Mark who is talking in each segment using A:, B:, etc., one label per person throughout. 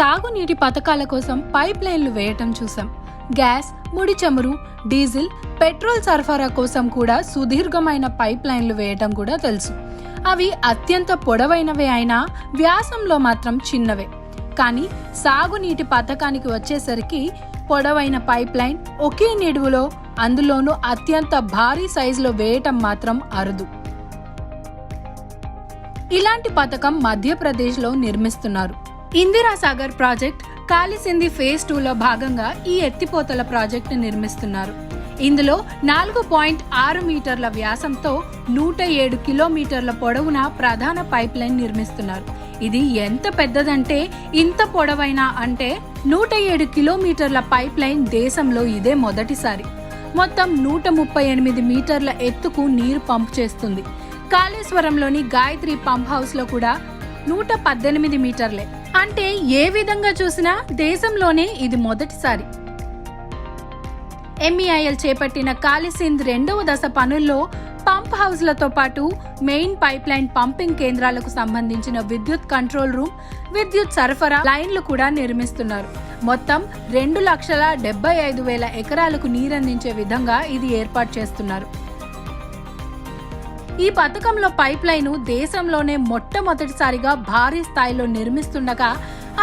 A: తాగునీటి పథకాల కోసం పైప్ లైన్లు వేయటం చూసాం గ్యాస్ ముడి చమురు డీజిల్ పెట్రోల్ సరఫరా కోసం కూడా సుదీర్ఘమైన పైప్ లైన్లు వేయటం కూడా తెలుసు. అవి అత్యంత పొడవైనవే అయినా వ్యాసంలో మాత్రం చిన్నవే. కానీ సాగునీటి పథకానికి వచ్చేసరికి పొడవైన పైప్ లైన్ ఒకే నిడువులో అందులోనూ అత్యంత భారీ సైజులో వేయటం మాత్రం అరుదు. ఇలాంటి పథకం మధ్యప్రదేశ్లో నిర్మిస్తున్నారు. ఇందిరాసాగర్ ప్రాజెక్ట్ కాలిసింది ఫేజ్ టూలో భాగంగా ఈ ఎత్తిపోతల ప్రాజెక్టు నిర్మిస్తున్నారు. ఇందులో నాలుగు పాయింట్ ఆరు మీటర్ల వ్యాసంతో నూట ఏడు కిలోమీటర్ల పొడవున ప్రధాన పైప్ లైన్ నిర్మిస్తున్నారు. ఇది ఎంత పెద్దదంటే ఇంత పొడవైన అంటే నూట ఏడు కిలోమీటర్ల పైప్ లైన్ దేశంలో ఇదే మొదటిసారి. మొత్తం నూట ముప్పై ఎనిమిది మీటర్ల ఎత్తుకు నీరు పంప్ చేస్తుంది. కాళేశ్వరంలోని గాయత్రి పంప్ హౌస్లో కూడా నూట పద్దెనిమిది మీటర్లే. అంటే ఏ విధంగా చూసినా దేశంలోనే ఇది మొదటిసారి. ఎంఈఐఎల్ చేపట్టిన కాలిసింద్ రెండవ దశ పనుల్లో పంప్ హౌస్లతో పాటు మెయిన్ పైప్ లైన్ పంపింగ్ కేంద్రాలకు సంబంధించిన విద్యుత్ కంట్రోల్ రూమ్ విద్యుత్ సరఫరా లైన్లు కూడా నిర్మిస్తున్నారు. మొత్తం రెండు లక్షల డెబ్బై ఐదు వేల ఎకరాలకు నీరందించే విధంగా ఇది ఏర్పాటు చేస్తున్నారు. ఈ పథకంలో పైప్ లైను దేశంలోనే మొట్టమొదటిసారిగా భారీ స్థాయిలో నిర్మిస్తుండగా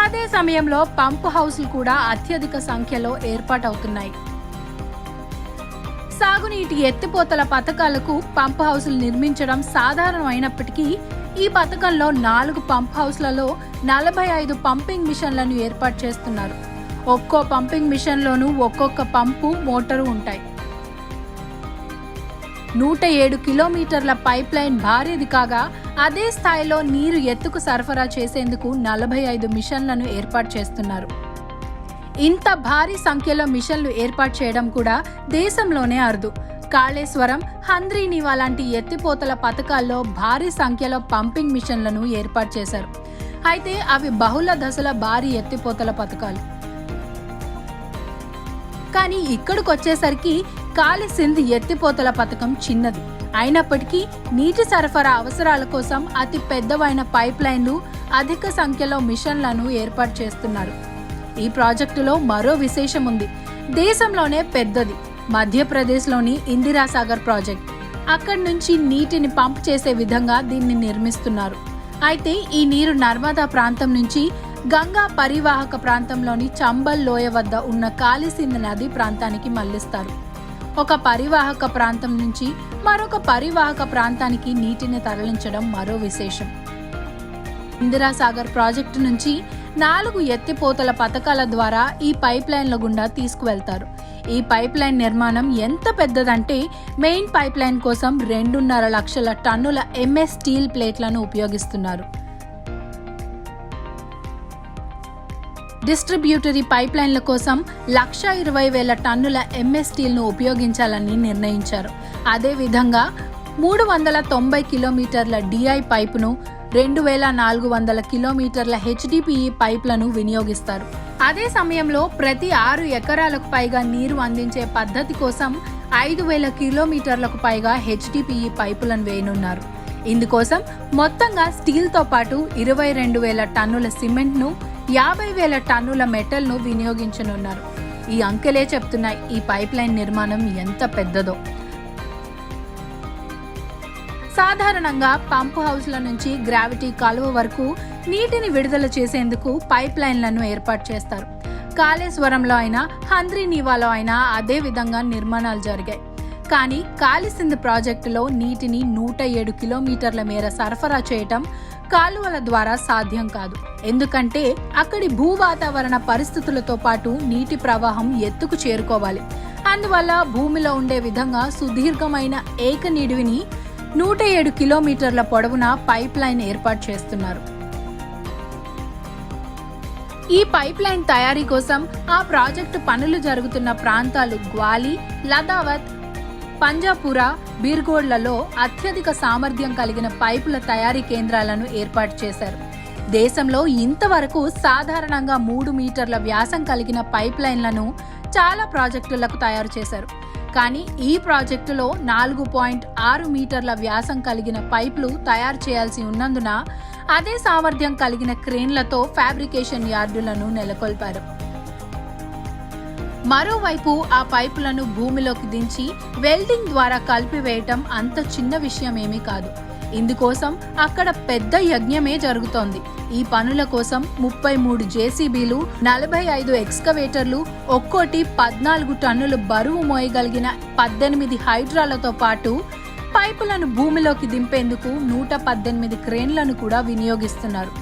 A: అదే సమయంలో పంప్ హౌస్లు కూడా అత్యధిక సంఖ్యలో ఏర్పాటవుతున్నాయి. సాగునీటి ఎత్తిపోతల పథకాలకు పంప్ హౌసులు నిర్మించడం సాధారణమైనప్పటికీ ఈ పథకంలో నాలుగు పంప్ హౌస్లలో నలభై ఐదు పంపింగ్ మిషన్లను ఏర్పాటు చేస్తున్నారు. ఒక్కో పంపింగ్ మిషన్లోనూ ఒక్కొక్క పంపు మోటారు ఉంటాయి. నూట ఏడు కిలోమీటర్ల పైప్ లైన్ భారీది కాగా అదే స్థాయిలో నీరు ఎత్తుకు సరఫరా చేసేందుకు నలభై ఐదు మిషన్లను ఏర్పాటు చేస్తున్నారు. ఇంత భారీ సంఖ్యలో మిషన్లు ఏర్పాటు చేయడం కూడా దేశంలోనే అరుదు. కాళేశ్వరం హంద్రీనివా లాంటి ఎత్తిపోతల పథకాల్లో భారీ సంఖ్యలో పంపింగ్ మిషన్లను ఏర్పాటు చేశారు. అయితే అవి బహుళ దశల భారీ ఎత్తిపోతల పథకాలు. కానీ ఇక్కడికి వచ్చేసరికి కాళిసింధ్ ఎత్తిపోతల పథకం చిన్నది. అయినప్పటికీ నీటి సరఫరా అవసరాల కోసం అతి పెద్దవైన పైప్ లైన్లు అధిక సంఖ్యలో మిషన్లను ఏర్పాటు చేస్తున్నారు. ఈ ప్రాజెక్టులో మరో విశేషం ఉంది దేశంలోనే పెద్దది. మధ్యప్రదేశ్లోని ఇందిరాసాగర్ ప్రాజెక్ట్. అక్కడి నుంచి నీటిని పంప్ చేసే విధంగా దీన్ని నిర్మిస్తున్నారు. అయితే ఈ నీరు నర్మదా ప్రాంతం నుంచి గంగా పరివాహక ప్రాంతంలోని చంబల్ లోయ వద్ద ఉన్న కాళీసింధ్ నది ప్రాంతానికి మళ్ళిస్తారు ఒక పరివాహక ప్రాంతం నుంచి మరొక పరివాహక ప్రాంతానికి నీటిని తరలించడం మరో విశేషం. ఇందిరాసాగర్ ప్రాజెక్టు నుంచి నాలుగు ఎత్తిపోతల పథకాల ద్వారా ఈ పైప్ లైన్ల గుండా తీసుకువెళ్తారు. ఈ పైప్ లైన్ నిర్మాణం ఎంత పెద్దదంటే మెయిన్ పైప్ లైన్ కోసం రెండున్నర లక్షల టన్నుల ఎంఎస్ స్టీల్ ప్లేట్లను ఉపయోగిస్తున్నారు. డిస్ట్రిబ్యూటరీ పైప్లైన్ల కోసం లక్ష ఇరవై వేల టన్నుల ఎంఎస్ స్టీల్ను ఉపయోగించాలని నిర్ణయించారు. అదేవిధంగా మూడు వందల తొంభై కిలోమీటర్ల డిఐ పైపును రెండు వేల నాలుగు వందల కిలోమీటర్ల హెచ్డిపిఈ పైప్లను వినియోగిస్తారు. అదే సమయంలో ప్రతి ఆరు ఎకరాలకు పైగా నీరు అందించే పద్ధతి కోసం ఐదు వేల కిలోమీటర్లకు పైగా హెచ్డిపిఈ పైపులను వేయనున్నారు. ఇందుకోసం మొత్తంగా స్టీల్తో పాటు ఇరవై రెండు వేల టన్నుల సిమెంట్ను యాభై వేల టన్నుల మెటల్ను వినియోగించనున్నారు. ఈ అంకెలే చెప్తున్నాయి ఈ పైప్లైన్ నిర్మాణం ఎంత పెద్దదో. సాధారణంగా పంప్ హౌస్ల నుంచి గ్రావిటీ కాలువ వరకు నీటిని విడుదల చేసేందుకు పైప్ లైన్లను ఏర్పాటు చేస్తారు. కాళేశ్వరంలో అయినా హంద్రీనీవాలో అయినా అదే విధంగా నిర్మాణాలు జరిగాయి. కానీ కాళిసింధ్ ప్రాజెక్టులో నీటిని నూట ఏడు కిలోమీటర్ల మేర సరఫరా చేయటం కాలువల ద్వారా సాధ్యం కాదు. ఎందుకంటే అక్కడి భూ వాతావరణ పరిస్థితులతో పాటు నీటి ప్రవాహం ఎత్తుకు చేరుకోవాలి. అందువల్ల భూమిలో ఉండే విధంగా సుదీర్ఘమైన ఏక నిడివిని నూట ఏడు కిలోమీటర్ల పొడవున పైప్ లైన్ ఏర్పాటు చేస్తున్నారు. ఈ పైప్ లైన్ తయారీ కోసం ఆ ప్రాజెక్టు పనులు జరుగుతున్న ప్రాంతాలు గ్వాలి లదావత్ పంజాపుర బీర్గోడ్లలో అత్యధిక సామర్థ్యం కలిగిన పైపుల తయారీ కేంద్రాలను ఏర్పాటు చేశారు. దేశంలో ఇంతవరకు సాధారణంగా మూడు మీటర్ల వ్యాసం కలిగిన పైప్ లైన్లను చాలా ప్రాజెక్టులకు తయారు చేశారు. కానీ ఈ ప్రాజెక్టులో నాలుగు పాయింట్ ఆరు మీటర్ల వ్యాసం కలిగిన పైపులు తయారు చేయాల్సి ఉన్నందున అదే సామర్థ్యం కలిగిన క్రేన్లతో ఫ్యాబ్రికేషన్ యార్డులను నెలకొల్పారు. మరోవైపు ఆ పైపులను భూమిలోకి దించి వెల్డింగ్ ద్వారా కలిపివేయటం అంత చిన్న విషయం ఏమీ కాదు. ఇందుకోసం అక్కడ పెద్ద యజ్ఞమే జరుగుతోంది. ఈ పనుల కోసం ముప్పై మూడు జేసీబీలు నలభై ఐదు ఎక్స్కవేటర్లు ఒక్కోటి పద్నాలుగు టన్నులు బరువు మోయగలిగిన పద్దెనిమిది హైడ్రాలతో పాటు పైపులను భూమిలోకి దింపేందుకు నూట పద్దెనిమిది క్రేన్లను కూడా వినియోగిస్తున్నారు.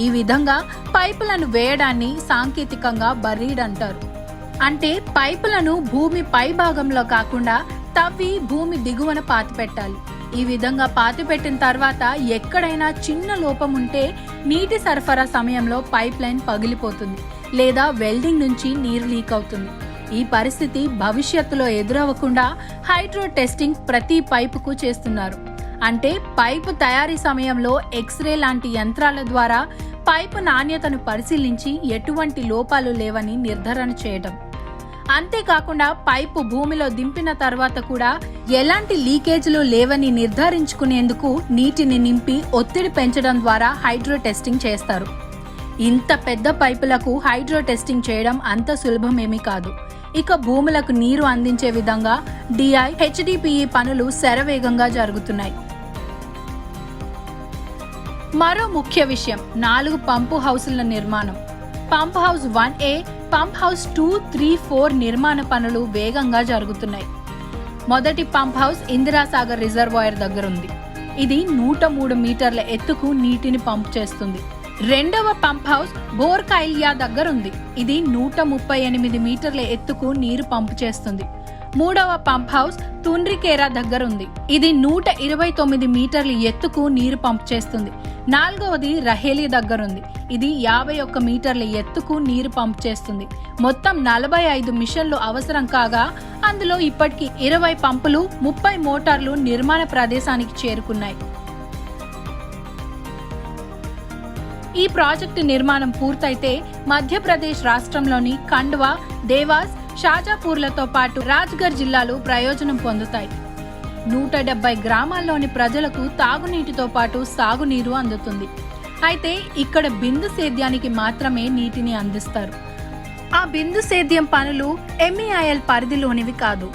A: ఈ విధంగా పైపులను వేయడాన్ని సాంకేతికంగా బర్రీడ్ అంటారు. అంటే పైపులను భూమి పై భాగంలో కాకుండా తవ్వి భూమి దిగువన పాతిపెట్టాలి. ఈ విధంగా పాతిపెట్టిన తర్వాత ఎక్కడైనా చిన్న లోపం ఉంటే నీటి సరఫరా సమయంలో పైప్ లైన్ పగిలిపోతుంది లేదా వెల్డింగ్ నుంచి నీరు లీక్ అవుతుంది. ఈ పరిస్థితి భవిష్యత్తులో ఎదురవ్వకుండా హైడ్రో టెస్టింగ్ ప్రతి పైపుకు చేస్తున్నారు. అంటే పైపు తయారీ సమయంలో ఎక్స్రే లాంటి యంత్రాల ద్వారా పైపు నాణ్యతను పరిశీలించి ఎటువంటి లోపాలు లేవని నిర్ధారణ చేయడం అంతేకాకుండా పైపు భూమిలో దింపిన తర్వాత కూడా ఎలాంటి లీకేజీలు లేవని నిర్ధారించుకునేందుకు నీటిని నింపి ఒత్తిడి పెంచడం ద్వారా హైడ్రో టెస్టింగ్ చేస్తారు. ఇంత పెద్ద పైపులకు హైడ్రో టెస్టింగ్ చేయడం అంత సులభమేమీ కాదు. ఇక భూములకు నీరు అందించే విధంగా డిఐ హెచ్డిపిఈ పనులు శరవేగంగా జరుగుతున్నాయి. మరో ముఖ్య విషయం నాలుగు పంపు హౌసుల నిర్మాణం. Pump house one A pump house two three four నిర్మాణ పనులు వేగంగా జరుగుతున్నాయి. మొదటి పంప్ హౌస్ ఇందిరాసాగర్ రిజర్వాయర్ దగ్గర ఉంది ఇది నూట మూడు మీటర్ల ఎత్తుకు నీటిని పంప్ చేస్తుంది. రెండవ పంప్ హౌస్ బోర్కైల్యా దగ్గర ఉంది ఇది నూట ముప్పై ఎనిమిది మీటర్ల ఎత్తుకు నీరు పంపు చేస్తుంది. మూడవ పంప్ హౌస్ తుండ్రికేరా దగ్గర ఉంది ఇది నూట ఇరవై తొమ్మిది మీటర్ల ఎత్తుకు నీరు పంప్ చేస్తుంది. నాలుగవది రహేలి దగ్గర ఉంది ఇది యాభై ఒక్క మీటర్ల ఎత్తుకు నీరు పంప్ చేస్తుంది. మొత్తం నలభై ఐదు మిషన్లు అవసరం కాగా అందులో ఇప్పటికి ఇరవై పంపులు ముప్పై మోటార్లు నిర్మాణ ప్రదేశానికి చేరుకున్నాయి. ఈ ప్రాజెక్టు నిర్మాణం పూర్తయితే మధ్యప్రదేశ్ రాష్ట్రంలోని ఖండ్వా దేవాస్ షాజాపూర్లతో పాటు రాజ్గర్ జిల్లాలు ప్రయోజనం పొందుతాయి. నూట డెబ్బై గ్రామాల్లోని ప్రజలకు తాగునీటితో పాటు సాగునీరు అందుతుంది. అయితే ఇక్కడ బిందు సేద్యానికి మాత్రమే నీటిని అందిస్తారు. ఆ బిందు సేద్యం పనులు ఎంఈఐఎల్ పరిధిలోనివి కాదు.